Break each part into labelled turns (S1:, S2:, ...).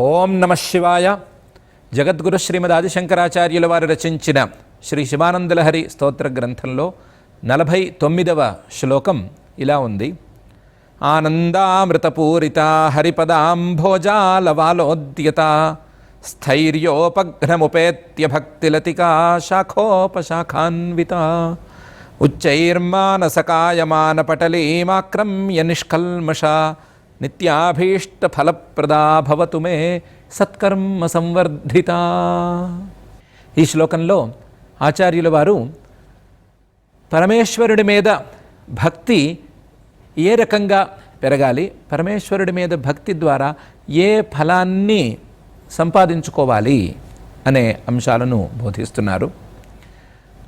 S1: ఓం నమ శివాయ. జగద్గురు శ్రీమద్ ఆదిశంకరాచార్యుల వారు రచించిన శ్రీ శివానందలహరి స్తోత్ర గ్రంథంలో నలభై తొమ్మిదవ శ్లోకం ఇలా ఉంది. ఆనందామృతపూరిత హరిపదాంభోజాలవాలోద్యత స్థైర్యోపఘ్నముపేత్య భక్తిలతికా శాఖోపశాఖాన్విత ఉచ్చైర్మానసకాయమానపటలీమాక్రమ్య నిష్కల్మష నిత్యాభీష్టఫలప్రదాభవతు మే సత్కర్మ సంవర్ధిత. ఈ శ్లోకంలో ఆచార్యుల వారు పరమేశ్వరుడి మీద భక్తి ఏ రకంగా పెరగాలి? పరమేశ్వరుడి మీద భక్తి ద్వారా ఏ ఫలాన్ని సంపాదించుకోవాలి అనే అంశాలను బోధిస్తున్నారు.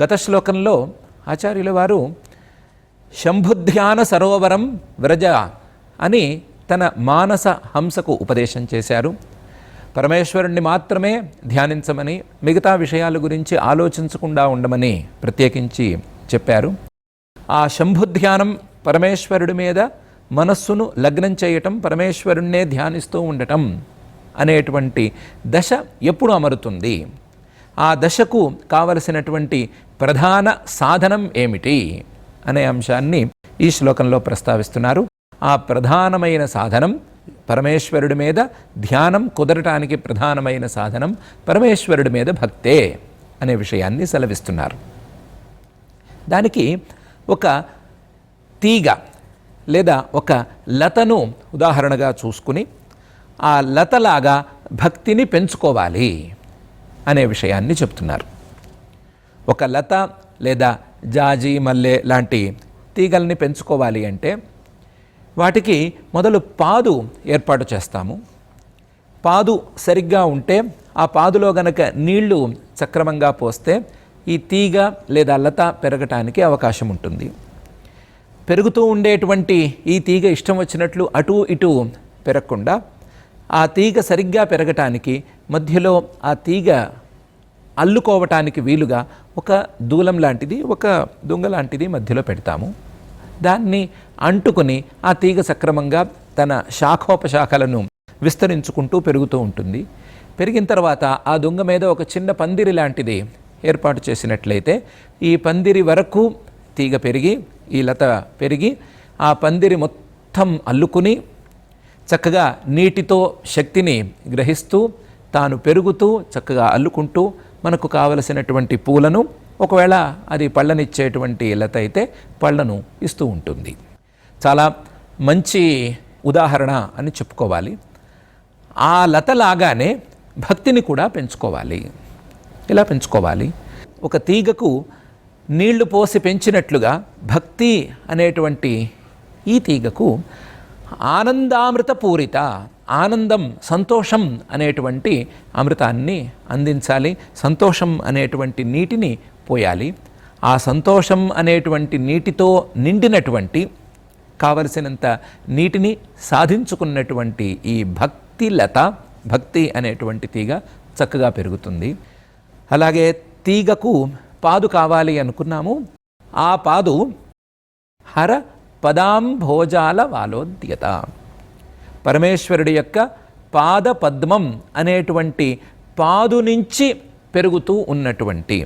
S1: గత శ్లోకంలో ఆచార్యుల వారు శంభుధ్యాన సరోవరం వ్రజ అని తన మానస హంసకు ఉపదేశం చేశారు. పరమేశ్వరుణ్ణి మాత్రమే ధ్యానించమని మిగతా విషయాల గురించి ఆలోచించకుండా ఉండమని ప్రత్యేకించి చెప్పారు. ఆ శంభుధ్యానం పరమేశ్వరుడి మీద మనస్సును లగ్నం చేయటం పరమేశ్వరుణ్ణే ధ్యానిస్తూ ఉండటం అనేటువంటి దశ ఎప్పుడు అమరుతుంది? ఆ దశకు కావలసినటువంటి ప్రధాన సాధనం ఏమిటి? అనే అంశాన్ని ఈ శ్లోకంలో ప్రస్తావిస్తున్నారు. ఆ ప్రధానమైన సాధనం పరమేశ్వరుడి మీద ధ్యానం కుదరటానికి ప్రధానమైన సాధనం పరమేశ్వరుడి మీద భక్తే అనే విషయాన్ని సెలవిస్తున్నారు. దానికి ఒక తీగ లేదా ఒక లతను ఉదాహరణగా చూసుకుని ఆ లతలాగా భక్తిని పెంచుకోవాలి అనే విషయాన్ని చెప్తున్నారు. ఒక లత లేదా జాజి మల్లె లాంటి తీగల్ని పెంచుకోవాలి అంటే వాటికి మొదలు పాదు ఏర్పాటు చేస్తాము. పాదు సరిగ్గా ఉంటే ఆ పాదులో గనక నీళ్ళు సక్రమంగా పోస్తే ఈ తీగ లేదా లత పెరగటానికి అవకాశం ఉంటుంది. పెరుగుతూ ఉండేటువంటి ఈ తీగ ఇష్టం వచ్చినట్లు అటు ఇటు పెరగకుండా ఆ తీగ సరిగ్గా పెరగటానికి మధ్యలో ఆ తీగ అల్లుకోవటానికి వీలుగా ఒక దూలం లాంటిది ఒక దుంగ లాంటిది మధ్యలో పెడతాము. దాన్ని అంటుకుని ఆ తీగ సక్రమంగా తన శాఖోపశాఖలను విస్తరించుకుంటూ పెరుగుతూ ఉంటుంది. పెరిగిన తర్వాత ఆ దొంగ మీద ఒక చిన్న పందిరి లాంటిది ఏర్పాటు చేసినట్లయితే ఈ పందిరి వరకు తీగ పెరిగి ఈ లత పెరిగి ఆ పందిరి మొత్తం అల్లుకుని చక్కగా నీటితో శక్తిని గ్రహిస్తూ తాను పెరుగుతూ చక్కగా అల్లుకుంటూ మనకు కావలసినటువంటి పూలను ఒకవేళ అది పళ్ళనిచ్చేటువంటి లత అయితే పళ్ళను ఇస్తూ ఉంటుంది. చాలా మంచి ఉదాహరణ అని చెప్పుకోవాలి. ఆ లత లాగానే భక్తిని కూడా పెంచుకోవాలి. ఇలా పెంచుకోవాలి? ఒక తీగకు నీళ్ళు పోసి పెంచినట్లుగా భక్తి అనేటువంటి ఈ తీగకు ఆనందామృత పూరిత ఆనందం సంతోషం అనేటువంటి అమృతాన్ని అందించాలి. సంతోషం అనేటువంటి నీటిని పోయాలి. ఆ సంతోషం అనేటువంటి నీటితో నిండినటువంటి కావలసినంత నీటిని సాధించుకున్నటువంటి ఈ భక్తి లత భక్తి అనేటువంటి తీగ చక్కగా పెరుగుతుంది. అలాగే తీగకు పాదు కావాలి అనుకున్నాము. ఆ పాదు హర పదాంభోజాల వాలోద్యత. పరమేశ్వరుడి యొక్క పాద పద్మం అనేటువంటి పాదు నుంచి పెరుగుతూ ఉన్నటువంటి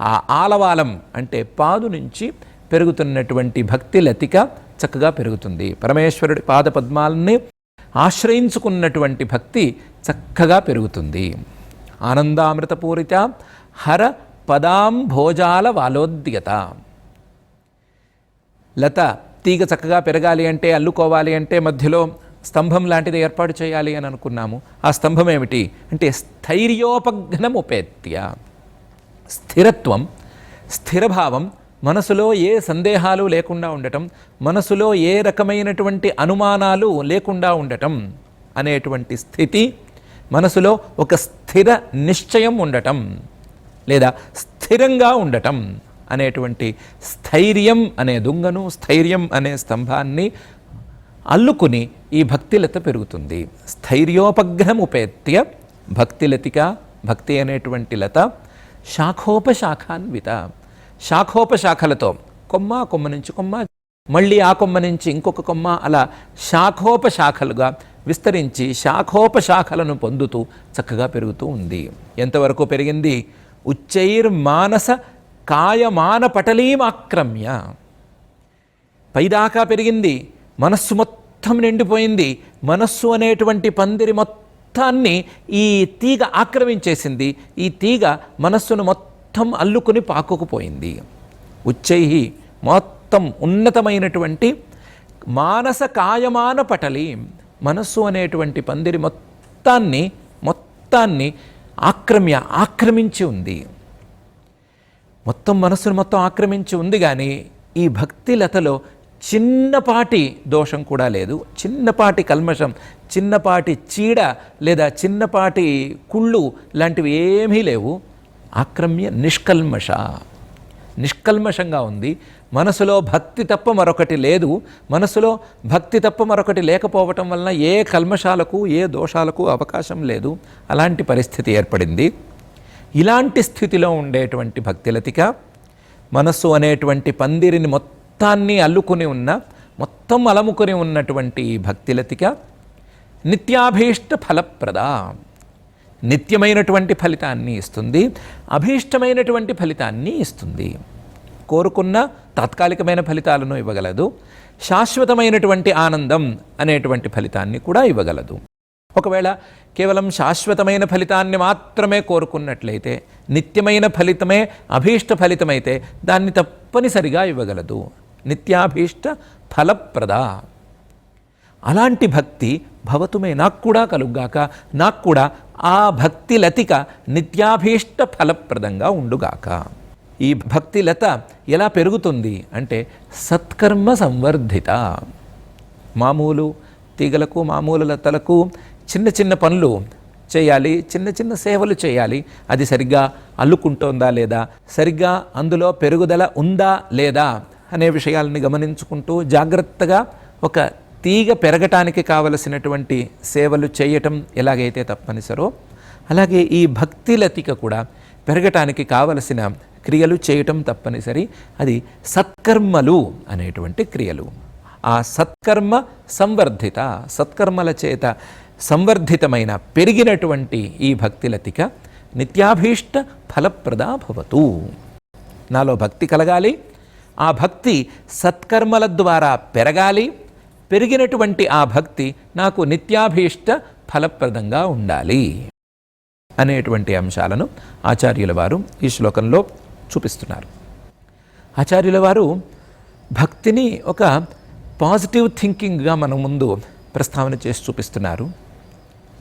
S1: ఆ ఆలవాలం అంటే పాదు నుంచి పెరుగుతున్నటువంటి భక్తి లతిక చక్కగా పెరుగుతుంది. పరమేశ్వరుడి పాద పద్మాలని ఆశ్రయించుకున్నటువంటి భక్తి చక్కగా పెరుగుతుంది. ఆనందామృతపూరిత హర పదాం భోజాల వాలోద్యత. లత తీగ చక్కగా పెరగాలి అంటే అల్లుకోవాలి అంటే మధ్యలో స్తంభం లాంటిది ఏర్పాటు చేయాలి అని అనుకున్నాము. ఆ స్తంభం ఏమిటి? అంటే స్థైర్యోపఘ్నముపేత్య. స్థిరత్వం స్థిరభావం మనసులో ఏ సందేహాలు లేకుండా ఉండటం మనసులో ఏ రకమైనటువంటి అనుమానాలు లేకుండా ఉండటం అనేటువంటి స్థితి మనసులో ఒక స్థిర నిశ్చయం ఉండటం లేదా స్థిరంగా ఉండటం అనేటువంటి స్థైర్యం అనే దుంగను స్థైర్యం అనే స్తంభాన్ని అల్లుకుని ఈ భక్తిలత పెరుగుతుంది. స్థైర్యోపగ్రహముపేత్య భక్తిలతిక భక్తి అనేటువంటి లత శాఖోపశాఖాన్విత. శాఖోపశాఖలతో కొమ్మ కొమ్మ నుంచి కొమ్మ మళ్ళీ ఆ కొమ్మ నుంచి ఇంకొక కొమ్మ అలా శాఖోపశాఖలుగా విస్తరించి శాఖోపశాఖలను పొందుతూ చక్కగా పెరుగుతూ ఉంది. ఎంతవరకు పెరిగింది? ఉచ్చైర్మానస కాయమాన పటలీమాక్రమ్య పైదాకా పెరిగింది. మనస్సు మొత్తం నిండిపోయింది. మనస్సు అనేటువంటి పందిరి మొత్తం మొత్తాన్ని ఈ తీగ ఆక్రమించేసింది. ఈ తీగ మనస్సును మొత్తం అల్లుకుని పాకుకుపోయింది. ఉచ్చై మొత్తం ఉన్నతమైనటువంటి మానస కాయమాన పటలి మనస్సు అనేటువంటి పందిరి మొత్తాన్ని మొత్తాన్ని ఆక్రమ్య ఆక్రమించి ఉంది. మొత్తం మనస్సును మొత్తం ఆక్రమించి ఉంది కానీ ఈ భక్తి లతలో చిన్నపాటి దోషం కూడా లేదు. చిన్నపాటి కల్మషం చిన్నపాటి చీడ లేదా చిన్నపాటి కుళ్ళు లాంటివి ఏమీ లేవు. ఆక్రమ్య నిష్కల్మష. నిష్కల్మషంగా ఉంది. మనసులో భక్తి తప్ప మరొకటి లేదు. మనసులో భక్తి తప్ప మరొకటి లేకపోవటం వలన ఏ కల్మషాలకు ఏ దోషాలకు అవకాశం లేదు. అలాంటి పరిస్థితి ఏర్పడింది. ఇలాంటి స్థితిలో ఉండేటువంటి భక్తిలతిక మనస్సు అనేటువంటి పందిరిని మొత్తం మొత్తాన్ని అల్లుకుని ఉన్న మొత్తం అలముకొని ఉన్నటువంటి భక్తిలతిక నిత్యాభీష్ట ఫలప్రద. నిత్యమైనటువంటి ఫలితాన్ని ఇస్తుంది అభీష్టమైనటువంటి ఫలితాన్ని ఇస్తుంది. కోరుకున్న తాత్కాలికమైన ఫలితాలను ఇవ్వగలదు శాశ్వతమైనటువంటి ఆనందం అనేటువంటి ఫలితాన్ని కూడా ఇవ్వగలదు. ఒకవేళ కేవలం శాశ్వతమైన ఫలితాన్ని మాత్రమే కోరుకున్నట్లయితే నిత్యమైన ఫలితమే అభీష్ట ఫలితమైతే దాన్ని తప్పనిసరిగా ఇవ్వగలదు. నిత్యాభీష్ట ఫలప్రద. అలాంటి భక్తి భవతుమే. నాకు కూడా కలుగ్గాక నాకు కూడా ఆ భక్తి లతిక నిత్యాభీష్ట ఫలప్రదంగా ఉండుగాక. ఈ భక్తి లత ఎలా పెరుగుతుంది అంటే సత్కర్మ సంవర్ధిత. మామూలు తీగలకు మామూలు లతలకు చిన్న చిన్న పనులు చేయాలి చిన్న చిన్న సేవలు చేయాలి. అది సరిగ్గా అల్లుకుంటోందా లేదా? సరిగ్గా అందులో పెరుగుదల ఉందా లేదా? అనే విషయాలని గమనించుకుంటూ జాగ్రత్తగా ఒక తీగ పెరగటానికి కావలసినటువంటి సేవలు చేయటం ఎలాగైతే తప్పనిసరో అలాగే ఈ భక్తి లతిక కూడా పెరగటానికి కావలసిన క్రియలు చేయటం తప్పనిసరి. అది సత్కర్మలు అనేటువంటి క్రియలు. ఆ సత్కర్మ సంవర్ధిత సత్కర్మల చేత సంవర్ధితమైన పెరిగినటువంటి ఈ భక్తి లతిక నిత్యాభీష్ట ఫలప్రదా భవతు. నాలో భక్తి కలగాలి ఆ భక్తి సత్కర్మల ద్వారా పెరగాలి. పెరిగినటువంటి ఆ భక్తి నాకు నిత్యాభీష్ట ఫలప్రదంగా ఉండాలి అనేటువంటి అంశాలను ఆచార్యుల వారు ఈ శ్లోకంలో చూపిస్తున్నారు. ఆచార్యుల వారు భక్తిని ఒక పాజిటివ్ థింకింగ్గా మన ముందు ప్రస్తావన చేసి చూపిస్తున్నారు.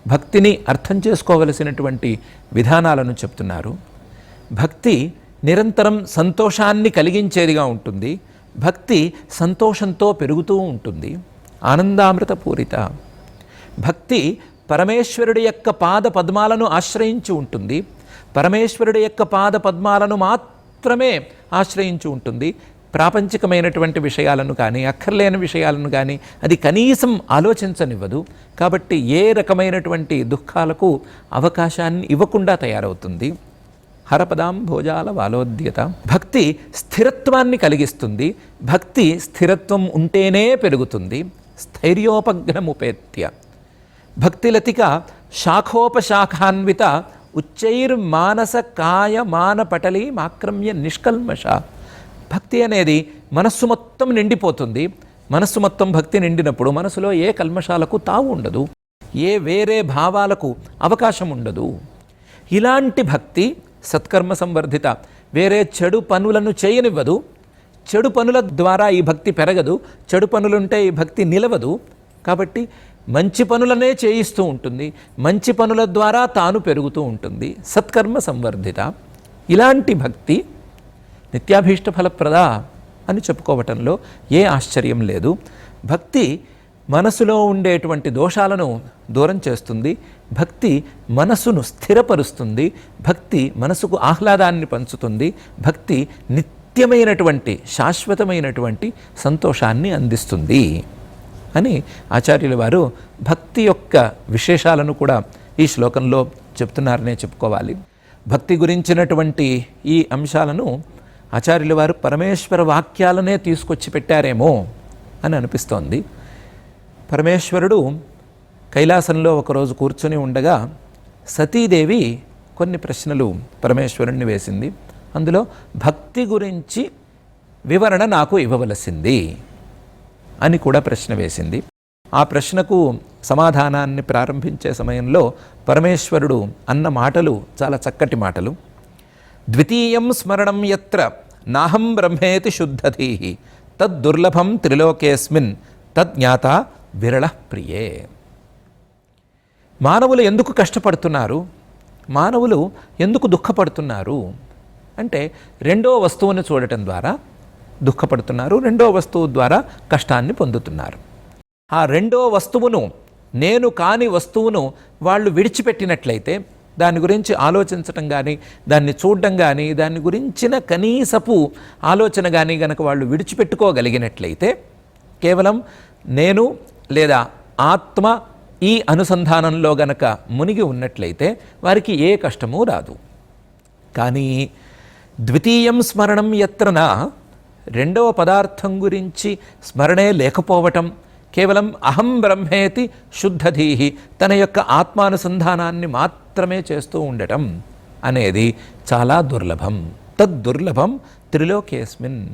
S1: భక్తిని అర్థం చేసుకోవలసినటువంటి విధానాలను చెప్తున్నారు. భక్తి నిరంతరం సంతోషాన్ని కలిగించేదిగా ఉంటుంది. భక్తి సంతోషంతో పెరుగుతూ ఉంటుంది. ఆనందామృత పూరిత భక్తి పరమేశ్వరుడి యొక్క పాద పద్మాలను ఆశ్రయించి ఉంటుంది. పరమేశ్వరుడి యొక్క పాద పద్మాలను మాత్రమే ఆశ్రయించి ఉంటుంది. ప్రాపంచికమైనటువంటి విషయాలను కానీ అక్కర్లేని విషయాలను కానీ అది కనీసం ఆలోచించనివ్వదు. కాబట్టి ఏ రకమైనటువంటి దుఃఖాలకు అవకాశాన్ని ఇవ్వకుండా తయారవుతుంది. హరపదాం భోజాల వాలోద్యత. భక్తి స్థిరత్వాన్ని కలిగిస్తుంది. భక్తి స్థిరత్వం ఉంటేనే పెరుగుతుంది. స్థైర్యోపగ్రముపేత్య భక్తిలతిక శాఖోపశాఖాన్విత ఉచ్చైర్మానస కాయ మాన పటలి మాక్రమ్య నిష్కల్మష. భక్తి అనేది మనస్సు మొత్తం నిండిపోతుంది. మనస్సు మొత్తం భక్తి నిండినప్పుడు మనసులో ఏ కల్మషాలకు తావు ఉండదు. ఏ వేరే భావాలకు అవకాశం ఉండదు ఇలాంటి భక్తి సత్కర్మ సంవర్ధిత. వేరే చెడు పనులను చేయనివ్వదు. చెడు పనుల ద్వారా ఈ భక్తి పెరగదు. చెడు పనులుంటే ఈ భక్తి నిలవదు. కాబట్టి మంచి పనులనే చేయిస్తూ ఉంటుంది. మంచి పనుల ద్వారా తాను పెరుగుతూ ఉంటుంది. సత్కర్మ సంవర్ధిత. ఇలాంటి భక్తి నిత్యాభీష్ట ఫలప్రద అని చెప్పుకోవటంలో ఏ ఆశ్చర్యం లేదు. భక్తి మనసులో ఉండేటువంటి దోషాలను దూరం చేస్తుంది. భక్తి మనసును స్థిరపరుస్తుంది. భక్తి మనసుకు ఆహ్లాదాన్ని పంచుతుంది. భక్తి నిత్యమైనటువంటి శాశ్వతమైనటువంటి సంతోషాన్ని అందిస్తుంది అని ఆచార్యుల వారు భక్తి యొక్క విశేషాలను కూడా ఈ శ్లోకంలో చెప్తున్నారనే చెప్పుకోవాలి. భక్తి గురించినటువంటి ఈ అంశాలను ఆచార్యుల వారు పరమేశ్వర వాక్యాలనే తీసుకొచ్చి పెట్టారేమో అని అనిపిస్తోంది. పరమేశ్వరుడు కైలాసంలో ఒకరోజు కూర్చొని ఉండగా సతీదేవి కొన్ని ప్రశ్నలు పరమేశ్వరుణ్ణి వేసింది. అందులో భక్తి గురించి వివరణ నాకు ఇవ్వవలసింది అని కూడా ప్రశ్న వేసింది. ఆ ప్రశ్నకు సమాధానాన్ని ప్రారంభించే సమయంలో పరమేశ్వరుడు అన్న మాటలు చాలా చక్కటి మాటలు. ద్వితీయం స్మరణం ఎత్ర నాహం బ్రహ్మేతి శుద్ధధీ తద్దుర్లభం త్రిలోకేస్మిన్ తజ్ఞాత విరళ ప్రియే. మానవులు ఎందుకు కష్టపడుతున్నారు? మానవులు ఎందుకు దుఃఖపడుతున్నారు? అంటే రెండో వస్తువును చూడటం ద్వారా దుఃఖపడుతున్నారు రెండో వస్తువు ద్వారా కష్టాన్ని పొందుతున్నారు. ఆ రెండో వస్తువును నేను కాని వస్తువును వాళ్ళు విడిచిపెట్టినట్లయితే దాని గురించి ఆలోచించటం కానీ దాన్ని చూడడం కానీ దాని గురించిన కనీసపు ఆలోచన కానీ గనక వాళ్ళు విడిచిపెట్టుకోగలిగినట్లయితే కేవలం నేను లేదా ఆత్మ ఈ అనుసంధానంలో గనక మునిగి ఉన్నట్లయితే వారికి ఏ కష్టమూ రాదు. కానీ ద్వితీయం స్మరణం ఎత్రన రెండవ పదార్థం గురించి స్మరణే లేకపోవటం కేవలం అహం బ్రహ్మేతి శుద్ధధీహి తన యొక్క ఆత్మానుసంధానాన్ని మాత్రమే చేస్తూ ఉండటం అనేది చాలా దుర్లభం. తద్దుర్లభం త్రిలోకేస్మిన్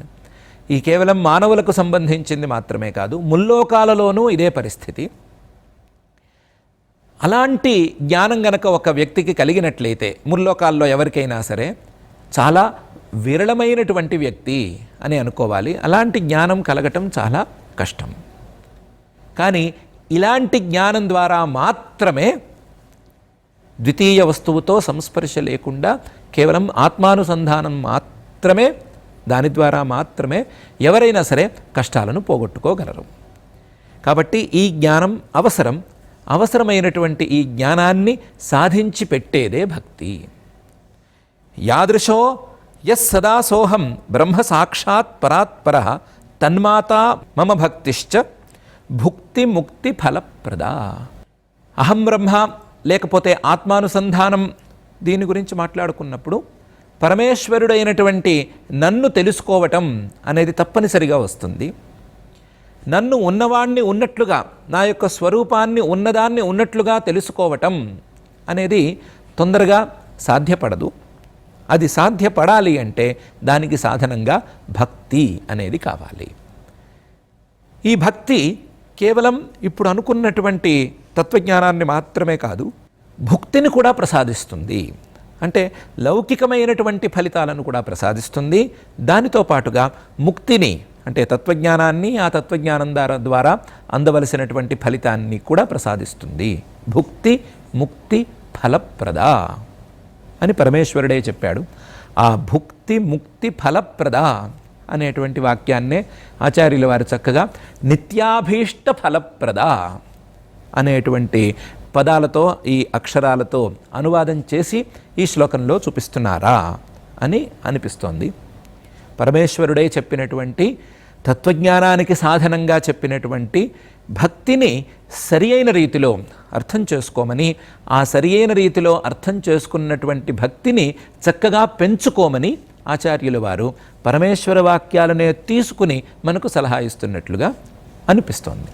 S1: ఈ కేవలం మానవులకు సంబంధించింది మాత్రమే కాదు ముల్లోకాలలోనూ ఇదే పరిస్థితి. అలాంటి జ్ఞానం గనక ఒక వ్యక్తికి కలిగినట్లయితే ముల్లోకాల్లో ఎవరికైనా సరే చాలా విరళమైనటువంటి వ్యక్తి అని అనుకోవాలి. అలాంటి జ్ఞానం కలగటం చాలా కష్టం. కానీ ఇలాంటి జ్ఞానం ద్వారా మాత్రమే ద్వితీయ వస్తువుతో సంస్పర్శ లేకుండా కేవలం ఆత్మానుసంధానం మాత్రమే దాని ద్వారా మాత్రమే ఎవరైనా సరే కష్టాలను పోగొట్టుకోగలరు. కాబట్టి ఈ జ్ఞానం అవసరం. అవసరమైనటువంటి ఈ జ్ఞానాన్ని సాధించి పెట్టేదే భక్తి. యాదృశో యస్ సదా సోహం బ్రహ్మ సాక్షాత్ పరాత్పర తన్మాత మమ భక్తిశ్చ భుక్తి ముక్తి ఫలప్రద అహం బ్రహ్మ లేకపోతే ఆత్మానుసంధానం దీని గురించి మాట్లాడుకున్నప్పుడు పరమేశ్వరుడైనటువంటి నన్ను తెలుసుకోవటం అనేది తప్పనిసరిగా వస్తుంది. నన్ను ఉన్నవాణ్ణి ఉన్నట్లుగా నా యొక్క స్వరూపాన్ని ఉన్నదాన్ని ఉన్నట్లుగా తెలుసుకోవటం అనేది తొందరగా సాధ్యపడదు. అది సాధ్యపడాలి అంటే దానికి సాధనంగా భక్తి అనేది కావాలి. ఈ భక్తి కేవలం ఇప్పుడు అనుకున్నటువంటి తత్వజ్ఞానాన్ని మాత్రమే కాదు భుక్తిని కూడా ప్రసాదిస్తుంది. అంటే లౌకికమైనటువంటి ఫలితాలను కూడా ప్రసాదిస్తుంది. దానితో పాటుగా ముక్తిని అంటే తత్వజ్ఞానాన్ని ఆ తత్వజ్ఞానం ద్వారా ద్వారా అందవలసినటువంటి ఫలితాన్ని కూడా ప్రసాదిస్తుంది. భుక్తి ముక్తి ఫలప్రద అని పరమేశ్వరుడే చెప్పాడు. ఆ భుక్తి ముక్తి ఫలప్రద అనేటువంటి వాక్యాన్నే ఆచార్యుల వారు చక్కగా నిత్యాభీష్ట ఫలప్రద అనేటువంటి పదాలతో ఈ అక్షరాలతో అనువాదం చేసి ఈ శ్లోకంలో చూపిస్తున్నారా అని అనిపిస్తోంది. పరమేశ్వరుడే చెప్పినటువంటి తత్వజ్ఞానానికి సాధనంగా చెప్పినటువంటి భక్తిని సరి అయిన రీతిలో అర్థం చేసుకోమని ఆ సరి అయిన రీతిలో అర్థం చేసుకున్నటువంటి భక్తిని చక్కగా పెంచుకోమని ఆచార్యుల వారు పరమేశ్వర వాక్యాలనే తీసుకుని మనకు సలహా ఇస్తున్నట్లుగా అనిపిస్తోంది.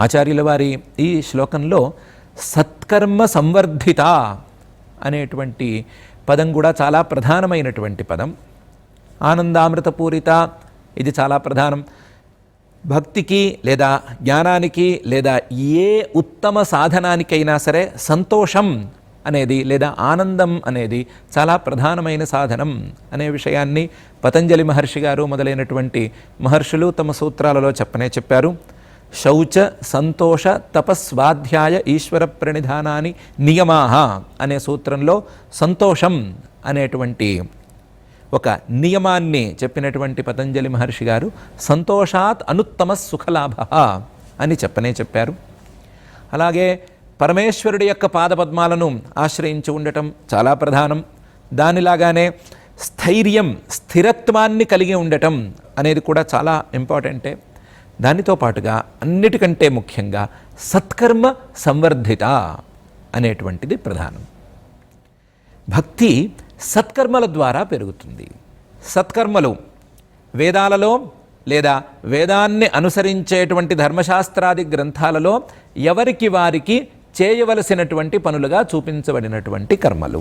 S1: ఆచార్యుల వారి ఈ శ్లోకంలో సత్కర్మ సంవర్ధిత అనేటువంటి పదం కూడా చాలా ప్రధానమైనటువంటి పదం. ఆనందామృతపూరిత ఇది చాలా ప్రధానం. భక్తికి లేదా జ్ఞానానికి లేదా ఏ ఉత్తమ సాధనానికైనా సరే సంతోషం అనేది లేదా ఆనందం అనేది చాలా ప్రధానమైన సాధనం అనే విషయాన్ని పతంజలి మహర్షి గారు మొదలైనటువంటి మహర్షులు తమ సూత్రాలలో చెప్పనే చెప్పారు. శౌచ సంతోష తపస్వాధ్యాయ ఈశ్వర ప్రణిధానాన్ని నియమాహ అనే సూత్రంలో సంతోషం అనేటువంటి ఒక నియమాన్ని చెప్పినటువంటి పతంజలి మహర్షి గారు సంతోషాత్ అనుత్తమ సుఖలాభ అని చెప్పనే చెప్పారు. అలాగే పరమేశ్వరుడి యొక్క పాదపద్మాలను ఆశ్రయించి ఉండటం చాలా ప్రధానం. దానిలాగానే స్థైర్యం స్థిరత్వాన్ని కలిగి ఉండటం అనేది కూడా చాలా ఇంపార్టెంటే. దానితో పాటుగా అన్నిటికంటే ముఖ్యంగా సత్కర్మ సంవర్ధిత అనేటువంటిది ప్రధానం. భక్తి సత్కర్మల ద్వారా పెరుగుతుంది. సత్కర్మలు వేదాలలో లేదా వేదాన్ని అనుసరించేటువంటి ధర్మశాస్త్రాది గ్రంథాలలో ఎవరికి వారికి చేయవలసినటువంటి పనులుగా చూపించబడినటువంటి కర్మలు.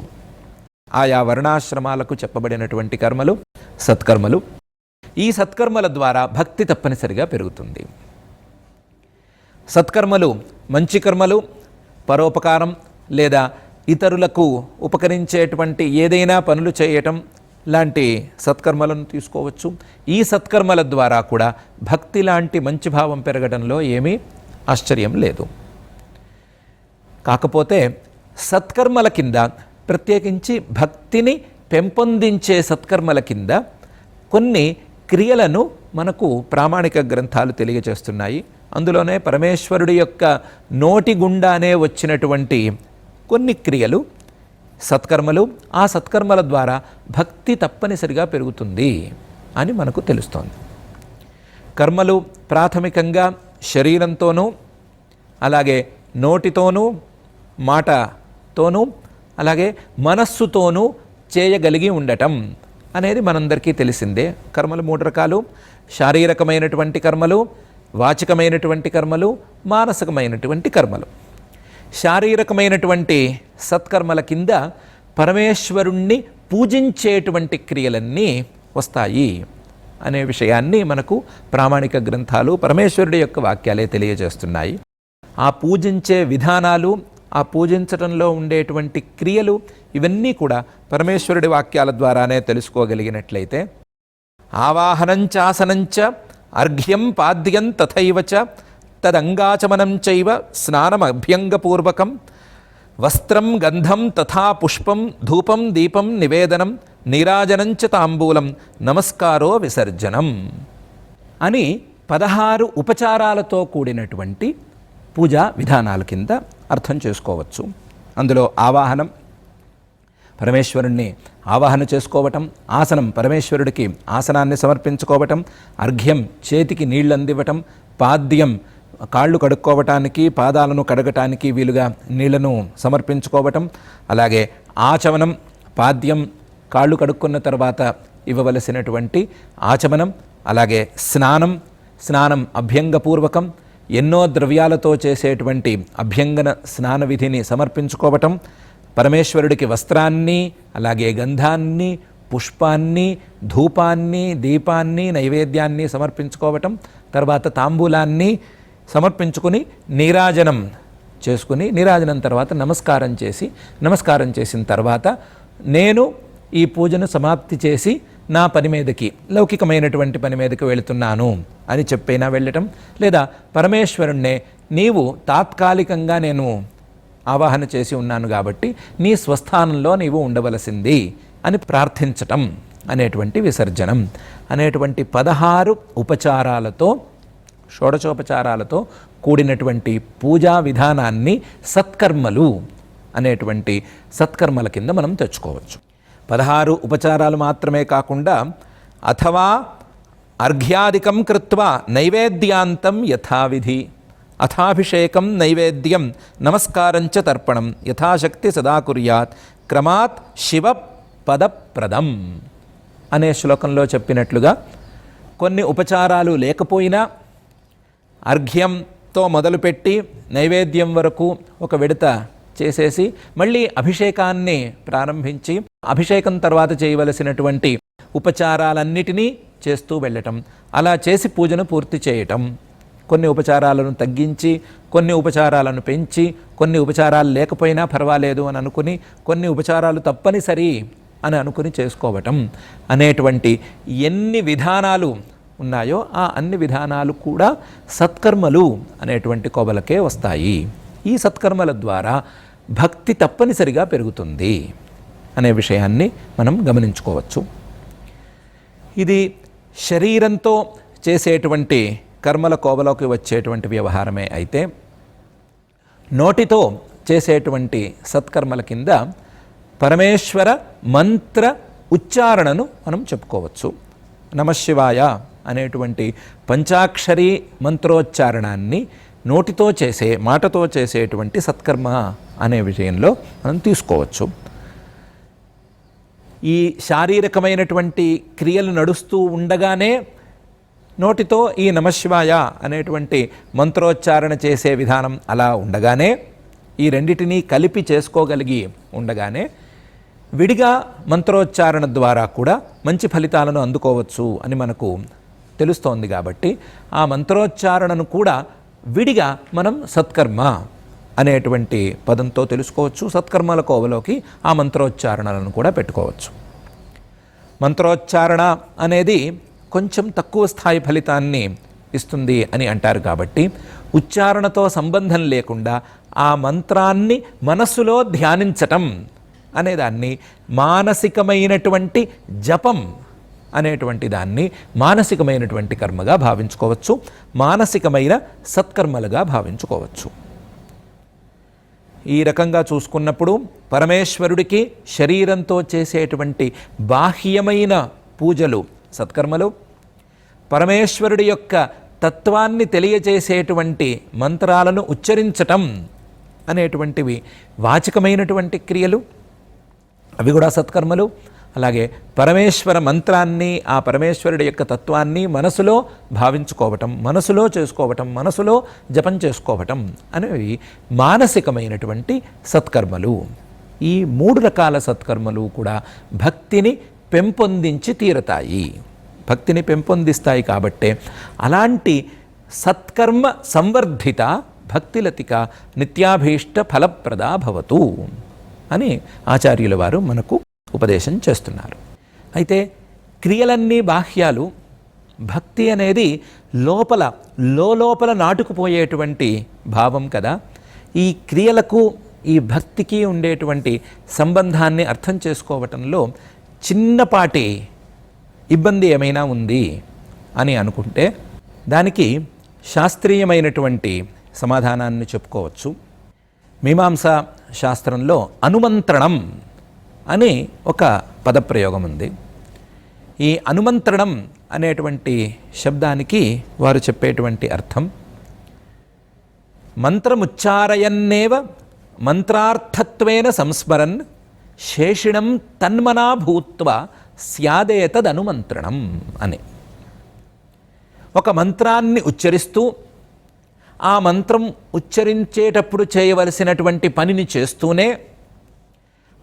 S1: ఆయా వర్ణాశ్రమాలకు చెప్పబడినటువంటి కర్మలు సత్కర్మలు ఈ సత్కర్మల ద్వారా భక్తి తప్పనిసరిగా పెరుగుతుంది. సత్కర్మలు మంచి కర్మలు పరోపకారం లేదా ఇతరులకు ఉపకరించేటువంటి ఏదైనా పనులు చేయటం లాంటి సత్కర్మలను తీసుకోవచ్చు. ఈ సత్కర్మల ద్వారా కూడా భక్తి లాంటి మంచి భావం పెరగడంలో ఏమీ ఆశ్చర్యం లేదు. కాకపోతే సత్కర్మల కింద ప్రత్యేకించి భక్తిని పెంపొందించే సత్కర్మల కింద కొన్ని క్రియలను మనకు ప్రామాణిక గ్రంథాలు తెలియజేస్తున్నాయి. అందులోనే పరమేశ్వరుడి యొక్క నోటి గుండానే వచ్చినటువంటి కొన్ని క్రియలు సత్కర్మలు ఆ సత్కర్మల ద్వారా భక్తి తప్పనిసరిగా పెరుగుతుంది అని మనకు తెలుస్తోంది. కర్మలు ప్రాథమికంగా శరీరంతోనూ అలాగే నోటితోనూ మాటతోనూ అలాగే మనస్సుతోనూ చేయగలిగి ఉండటం. అనేది మనందరికీ తెలిసిందే. కర్మలు మూడు రకాలు. శారీరకమైనటువంటి కర్మలు వాచికమైనటువంటి కర్మలు మానసికమైనటువంటి కర్మలు. శారీరకమైనటువంటి సత్కర్మల కింద పరమేశ్వరుణ్ణి పూజించేటువంటి క్రియలన్నీ వస్తాయి అనే విషయాన్ని మనకు ప్రామాణిక గ్రంథాలు పరమేశ్వరుడి యొక్క వాక్యాలే తెలియజేస్తున్నాయి. ఆ పూజించే విధానాలు ఆ పూజించడంలో ఉండేటువంటి క్రియలు ఇవన్నీ కూడా పరమేశ్వరుడి వాక్యాల ద్వారానే తెలుసుకోగలిగినట్లయితే ఆవాహనంచాసనంచ అర్ఘ్యం పాద్యం తథైవ తదంగాచమనం చైవ స్నానమభ్యంగపూర్వకం వస్త్రం గంధం తథా పుష్పం ధూపం దీపం నివేదనం నీరాజనంచ తాంబూలం నమస్కారో విసర్జనం అని పదహారు ఉపచారాలతో కూడినటువంటి పూజా విధానాల కింద అర్థం చేసుకోవచ్చు. అందులో ఆవాహనం పరమేశ్వరుణ్ణి ఆవాహన చేసుకోవటం ఆసనం పరమేశ్వరుడికి ఆసనాన్ని సమర్పించుకోవటం అర్ఘ్యం చేతికి నీళ్ళందివ్వటం పాద్యం కాళ్ళు కడుక్కోవటానికి పాదాలను కడగటానికి వీలుగా నీళ్ళను సమర్పించుకోవటం అలాగే ఆచమనం పాద్యం కాళ్ళు కడుక్కున్న తర్వాత ఇవ్వవలసినటువంటి ఆచమనం అలాగే స్నానం స్నానం అభ్యంగపూర్వకం ఎన్నో ద్రవ్యాలతో చేసేటువంటి అభ్యంగన స్నాన విధిని సమర్పించుకోవటం పరమేశ్వరుడికి వస్త్రాన్ని అలాగే గంధాన్ని పుష్పాన్ని ధూపాన్ని దీపాన్ని నైవేద్యాన్ని సమర్పించుకోవటం తర్వాత తాంబూలాన్ని సమర్పించుకుని నీరాజనం చేసుకుని నీరాజనం తర్వాత నమస్కారం చేసి నమస్కారం చేసిన తర్వాత నేను ఈ పూజను సమాప్తి చేసి నా పని మీదకి లౌకికమైనటువంటి పని మీదకి వెళుతున్నాను అని చెప్పైనా వెళ్ళటం లేదా పరమేశ్వరుణ్ణే నీవు తాత్కాలికంగా నేను ఆవాహన చేసి ఉన్నాను కాబట్టి నీ స్వస్థానంలో నీవు ఉండవలసింది అని ప్రార్థించటం అనేటువంటి విసర్జనం. అనేటువంటి పదహారు ఉపచారాలతో షోడచోపచారాలతో కూడినటువంటి పూజా విధానాన్ని సత్కర్మలు అనేటువంటి సత్కర్మల కింద మనం తెచ్చుకోవచ్చు. పదహారు ఉపచారాలు మాత్రమే కాకుండా అథవా అర్ఘ్యాదికం కృత్వా నైవేద్యాంతం యథావిధి అథాభిషేకం నైవేద్యం నమస్కారంచ తర్పణం యథాశక్తి సదా కుర్యాత్ క్రమాత్ శివ పదప్రదం అనే శ్లోకంలో చెప్పినట్లుగా కొన్ని ఉపచారాలు లేకపోయినా అర్ఘ్యంతో మొదలుపెట్టి నైవేద్యం వరకు ఒక విడత చేసేసి మళ్ళీ అభిషేకాన్ని ప్రారంభించి అభిషేకం తర్వాత చేయవలసినటువంటి ఉపచారాలన్నిటినీ చేస్తూ వెళ్ళటం. అలా చేసి పూజను పూర్తి చేయటం. కొన్ని ఉపచారాలను తగ్గించి కొన్ని ఉపచారాలను పెంచి కొన్ని ఉపచారాలు లేకపోయినా పర్వాలేదు అని అనుకుని కొన్ని ఉపచారాలు తప్పనిసరి అని అనుకుని చేసుకోవటం. అనేటువంటి ఎన్ని విధానాలు ఉన్నాయో ఆ అన్ని విధానాలు కూడా సత్కర్మలు అనేటువంటి కోవలకే వస్తాయి. ఈ సత్కర్మల ద్వారా భక్తి తప్పనిసరిగా పెరుగుతుంది. అనే విషయాన్ని మనం గమనించుకోవచ్చు. ఇది శరీరంతో చేసేటువంటి కర్మల కోవలోకి వచ్చేటువంటి వ్యవహారమే అయితే నోటితో చేసేటువంటి సత్కర్మల కింద పరమేశ్వర మంత్ర ఉచ్చారణను మనం చెప్పుకోవచ్చు. నమశివాయ అనేటువంటి పంచాక్షరి మంత్రోచ్చారణాన్ని నోటితో చేసే మాటతో చేసేటువంటి సత్కర్మ అనే విషయంలో మనం తీసుకోవచ్చు. ఈ శారీరకమైనటువంటి క్రియలు నడుస్తూ ఉండగానే నోటితో ఈ నమశివాయ అనేటువంటి మంత్రోచ్చారణ చేసే విధానం అలా ఉండగానే ఈ రెండిటినీ కలిపి చేసుకోగలిగి ఉండగానే విడిగా మంత్రోచ్చారణ ద్వారా కూడా మంచి ఫలితాలను అందుకోవచ్చు అని మనకు తెలుస్తోంది కాబట్టి ఆ మంత్రోచ్చారణను కూడా విడిగా మనం సత్కర్మ అనేటువంటి పదంతో తెలుసుకోవచ్చు. సత్కర్మల కోవలోకి ఆ మంత్రోచ్చారణలను కూడా పెట్టుకోవచ్చు. మంత్రోచ్చారణ అనేది కొంచెం తక్కువ స్థాయి ఫలితాన్ని ఇస్తుంది అని అంటారు కాబట్టి ఉచ్చారణతో సంబంధం లేకుండా ఆ మంత్రాన్ని మనస్సులో ధ్యానించటం అనేదాన్ని మానసికమైనటువంటి జపం అనేటువంటి దాన్ని మానసికమైనటువంటి కర్మగా భావించుకోవచ్చు. మానసికమైన సత్కర్మలుగా భావించుకోవచ్చు. ఈ రకంగా చూసుకున్నప్పుడు పరమేశ్వరుడికి శరీరంతో చేసేటువంటి బాహ్యమైన పూజలు సత్కర్మలు పరమేశ్వరుడి యొక్క తత్వాన్ని తెలియజేసేటువంటి మంత్రాలను ఉచ్చరించటం అనేటువంటివి వాచికమైనటువంటి క్రియలు అవి కూడా సత్కర్మలు అలాగే పరమేశ్వర మంత్రాన్ని ఆ పరమేశ్వరుడి యొక్క తత్వాన్ని మనసులో భావించుకోవటం మనసులో చేసుకోవటం మనసులో జపం చేసుకోవటం అనేవి మానసికమైనటువంటి సత్కర్మలు. ఈ మూడు రకాల సత్కర్మలు కూడా భక్తిని పెంపొందించి తీరతాయి. భక్తిని పెంపొందిస్తాయి కాబట్టే అలాంటి సత్కర్మ సంవర్ధిత భక్తిలతిక నిత్యాభీష్ట ఫలప్రదా భవతు అని ఆచార్యుల వారు మనకు ఉపదేశం చేస్తున్నారు. అయితే క్రియలన్నీ బాహ్యాలు భక్తి అనేది లోపల లోపల నాటుకుపోయేటువంటి భావం కదా. ఈ క్రియలకు ఈ భక్తికి ఉండేటువంటి సంబంధాన్ని అర్థం చేసుకోవటంలో చిన్నపాటి ఇబ్బంది ఏమైనా ఉంది అని అనుకుంటే దానికి శాస్త్రీయమైనటువంటి సమాధానాన్ని చెప్పుకోవచ్చు. మీమాంస శాస్త్రంలో అనుమంత్రణం అని ఒక పదప్రయోగం ఉంది ఈ అనుమంత్రణం అనేటువంటి శబ్దానికి వారు చెప్పేటువంటి అర్థం. మంత్రముచ్చారయన్నేవ మంత్రార్థత్వేన సంస్మరన్ శేషిణం తన్మనా భూత్వ స్యాదేతదనుమంత్రణం అని. ఒక మంత్రాన్ని ఉచ్చరిస్తూ ఆ మంత్రం ఉచ్చరించేటప్పుడు చేయవలసినటువంటి పనిని చేస్తూనే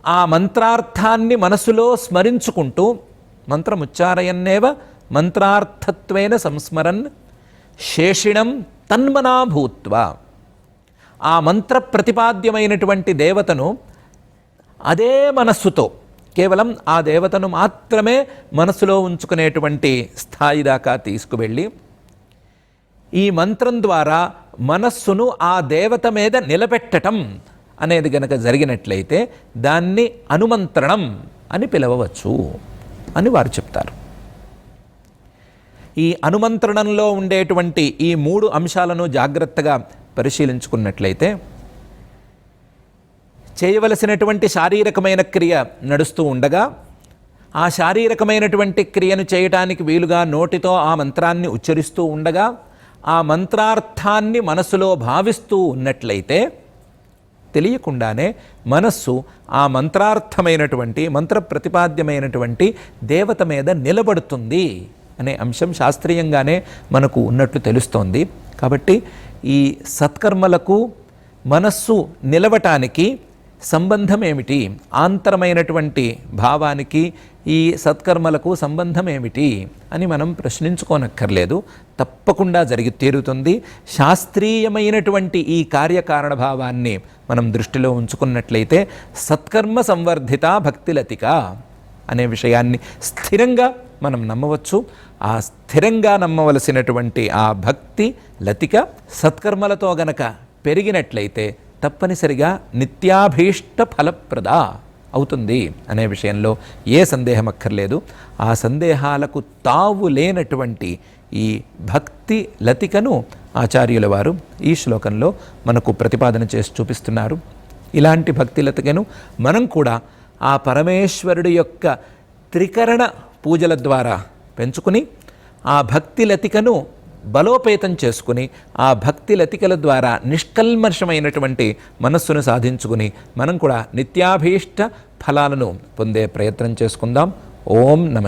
S1: ఆ మంత్రార్థాన్ని మనసులో స్మరించుకుంటూ మంత్రముచ్చారయన్నేవ మంత్రార్థత్వేన సంస్మరన్ శేషిణం తన్మనా భూత్వ ఆ మంత్ర ప్రతిపాద్యమైనటువంటి దేవతను అదే మనస్సుతో కేవలం ఆ దేవతను మాత్రమే మనసులో ఉంచుకునేటువంటి స్థాయి దాకా తీసుకువెళ్ళి ఈ మంత్రం ద్వారా మనస్సును ఆ దేవత మీద నిలబెట్టడం అనేది గనక జరిగినట్లయితే దాన్ని అనుమంత్రణం అని పిలవవచ్చు అని వారు చెప్తారు. ఈ అనుమంత్రణంలో ఉండేటువంటి ఈ మూడు అంశాలను జాగ్రత్తగా పరిశీలించుకున్నట్లయితే చేయవలసినటువంటి శారీరకమైన క్రియ నడుస్తూ ఉండగా ఆ శారీరకమైనటువంటి క్రియను చేయటానికి వీలుగా నోటితో ఆ మంత్రాన్ని ఉచ్చరిస్తూ ఉండగా ఆ మంత్రార్థాన్ని మనసులో భావిస్తూ ఉన్నట్లయితే తెలియకుండానే మనస్సు ఆ మంత్రార్థమైనటువంటి మంత్ర ప్రతిపాద్యమైనటువంటి దేవత మీద నిలబడుతుంది అనే అంశం శాస్త్రీయంగానే మనకు ఉన్నట్లు తెలుస్తోంది. కాబట్టి ఈ సత్కర్మలకు మనస్సు నిలవటానికి సంబంధం ఏమిటి ఆంతరమైనటువంటి భావానికి ఈ సత్కర్మలకు సంబంధం ఏమిటి అని మనం ప్రశ్నించుకోనక్కర్లేదు. తప్పకుండా జరిగి తీరుతుంది. శాస్త్రీయమైనటువంటి ఈ కార్యకారణ భావాన్ని మనం దృష్టిలో ఉంచుకున్నట్లయితే సత్కర్మ సంవర్ధిత భక్తిలతిక అనే విషయాన్ని స్థిరంగా మనం నమ్మవచ్చు. ఆ స్థిరంగా నమ్మవలసినటువంటి ఆ భక్తి లతిక సత్కర్మలతో గనక పెరిగినట్లయితే తప్పనిసరిగా నిత్యాభీష్ట ఫలప్రద అవుతుంది అనే విషయంలో ఏ సందేహం అక్కర్లేదు. ఆ సందేహాలకు తావు లేనటువంటి ఈ భక్తి లతికను ఆచార్యుల వారు ఈ శ్లోకంలో మనకు ప్రతిపాదన చేసి చూపిస్తున్నారు. ఇలాంటి భక్తి లతికను మనం కూడా ఆ పరమేశ్వరుడి యొక్క త్రికరణ పూజల ద్వారా పెంచుకుని ఆ భక్తి లతికను బలోపేతం చేసుకుని ఆ భక్తి లతికల ద్వారా నిష్కల్మర్షమైనటువంటి మనస్సును సాధించుకుని మనం కూడా నిత్యాభీష్ట ఫలాలను పొందే ప్రయత్నం చేసుకుందాం. ఓం నమ